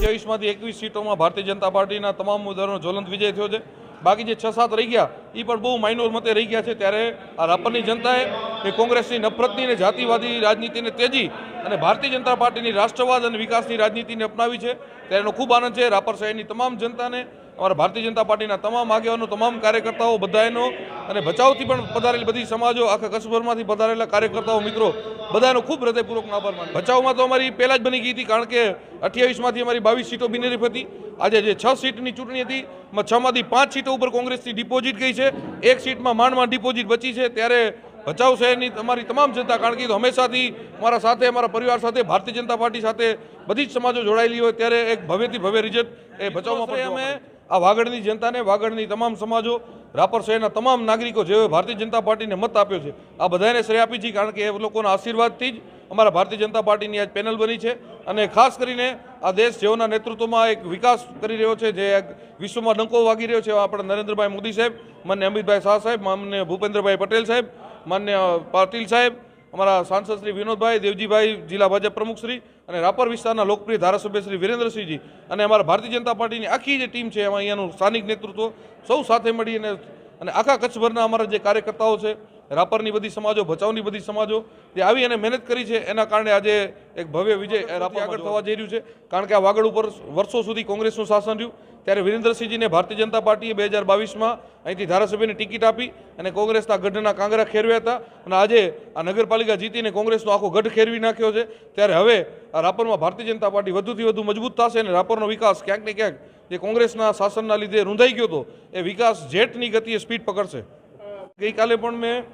ત્રેવીસમાંથી એકવીસ સીટોમાં ભારતીય જનતા પાર્ટીના તમામ ઉમેદવારોનો જ્વલંત વિજય થયો છે. બાકી જે છ સાત રહી ગયા એ પણ બહુ માઇનોર મતે રહી ગયા છે. ત્યારે આ રાપરની જનતાએ એ કોંગ્રેસની નફરતની અને જાતિવાદી રાજનીતિને તેજી અને ભારતીય જનતા પાર્ટીની રાષ્ટ્રવાદ અને વિકાસની રાજનીતિને અપનાવી છે. ત્યારે એનો ખૂબ આનંદ છે. રાપર શહેરની તમામ જનતાને અમારા ભારતીય જનતા પાર્ટીના તમામ આગેવાનો, તમામ કાર્યકર્તાઓ બધાનો અને ભચાઉથી પણ પધારેલી બધી સમાજો આખા કચ્છભરમાંથી પધારેલા કાર્યકર્તાઓ, મિત્રો બધાનો ખૂબ હૃદયપૂર્વકનો આભાર માન. ભચાઉમાં તો અમારી પહેલા જ બની ગઈ હતી કારણ કે અઠ્યાવીસમાંથી અમારી બાવીસ સીટો બિનરીફ હતી. આજે જે છ સીટની ચૂંટણી હતી, એમાં છમાંથી પાંચ સીટો ઉપર કોંગ્રેસની ડિપોઝિટ ગઈ છે. એક સીટમાં માંડ માંડ ડિપોઝિટ બચી છે. ત્યારે ભચાઉ શહેરની અમારી તમામ જનતા, કારણ કે હંમેશાથી મારા સાથે, અમારા પરિવાર સાથે, ભારતીય જનતા પાર્ટી સાથે બધી જ સમાજો જોડાયેલી હોય, ત્યારે એક ભવ્યથી ભવ્ય રિઝલ્ટ એ ભચાઉમાં અમે આ વાગડની જનતાને, વાગડની તમામ સમાજો, રાપર શહેરના તમામ નાગરિકો જેઓએ ભારતીય જનતા પાર્ટીને મત આપ્યો છે, આ બધાને શ્રેય આપી છે, કારણ કે એ લોકોના આશીર્વાદથી જ અમારા ભારતીય જનતા પાર્ટીની આજ પેનલ બની છે. અને ખાસ કરીને આ દેશ જેઓના નેતૃત્વમાં એક વિકાસ કરી રહ્યો છે, જે વિશ્વમાં ડંકો વાગી રહ્યો છે આપણા નરેન્દ્રભાઈ મોદી સાહેબ, માન્ય અમિતભાઈ શાહ સાહેબ, માન્ય ભૂપેન્દ્રભાઈ પટેલ સાહેબ, માન્ય પાટીલ સાહેબ અમારા સાંસદ શ્રી વિનોદભાઈ, દેવજીભાઈ, જિલ્લા ભાજપ પ્રમુખશ્રી અને રાપર વિસ્તારના લોકપ્રિય ધારાસભ્ય શ્રી વિરેન્દ્રસિંહજી અને અમારા ભારતીય જનતા પાર્ટીની આખી જે ટીમ છે, એમાં અહીંયાનું સ્થાનિક નેતૃત્વ સૌ સાથે મળીને અને આખા કચ્છભરના અમારા જે કાર્યકર્તાઓ છે રાપરની બધી સમાજો ભચાઉની બધી સમાજો જે આવી અને મહેનત કરી છે એના કારણે આજે એક ભવ્ય વિજય રાપર આગળ થવા જઈ રહ્યું છે. કારણ કે આ વાગડ ઉપર વર્ષો સુધી કોંગ્રેસનું શાસન રહ્યું. ત્યારે વિરેન્દ્રસિંહજીને ભારતીય જનતા પાર્ટીએ બે હજાર બાવીસમાં અહીંથી ધારાસભ્યની ટિકિટ આપી અને કોંગ્રેસના ગઢના કાંગરા ખેરવ્યા હતા. અને આજે આ નગરપાલિકા જીતીને કોંગ્રેસનો આખો ગઢ ખેરવી નાખ્યો છે. ત્યારે હવે આ રાપરમાં ભારતીય જનતા પાર્ટી વધુથી વધુ મજબૂત થશે અને રાપરનો વિકાસ ક્યાંક ને ક્યાંક જે કોંગ્રેસના શાસનના લીધે રૂંધાઈ ગયો હતો એ વિકાસ જેટની ગતિએ સ્પીડ પકડશે. ગઈકાલે પણ મેં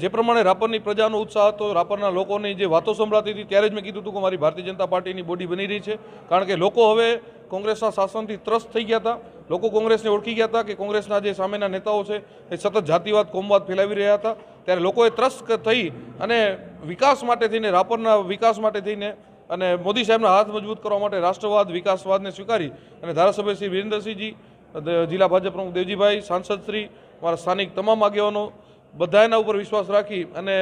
જે પ્રમાણે રાપરની પ્રજાનો ઉત્સાહ હતો, રાપરના લોકોની જે વાતો સંભળાતી હતી, ત્યારે જ મેં કીધું હતું કે મારી ભારતીય જનતા પાર્ટીની બોડી બની રહી છે. કારણ કે લોકો હવે કોંગ્રેસના શાસનથી ત્રસ્ત થઈ ગયા હતા. લોકો કોંગ્રેસને ઓળખી ગયા હતા કે કોંગ્રેસના જે સામેના નેતાઓ છે, એ સતત જાતિવાદ, કોમવાદ ફેલાવી રહ્યા હતા. ત્યારે લોકોએ ત્રસ્ત થઈ અને વિકાસ માટે થઈને, રાપરના વિકાસ માટે થઈને અને મોદી સાહેબના હાથ મજબૂત કરવા માટે રાષ્ટ્રવાદ, વિકાસવાદને સ્વીકારી અને ધારાસભ્ય શ્રી વિરેન્દ્રસિંહજી જિલ્લા ભાજપ પ્રમુખ દેવજીભાઈ સાંસદશ્રી મારા સ્થાનિક તમામ આગેવાનો બધા એના ઉપર વિશ્વાસ રાખી અને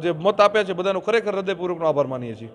જે મત આપ્યા છે બધાનો ખરેખર હૃદયપૂર્વકનો આભાર માનીએ છીએ.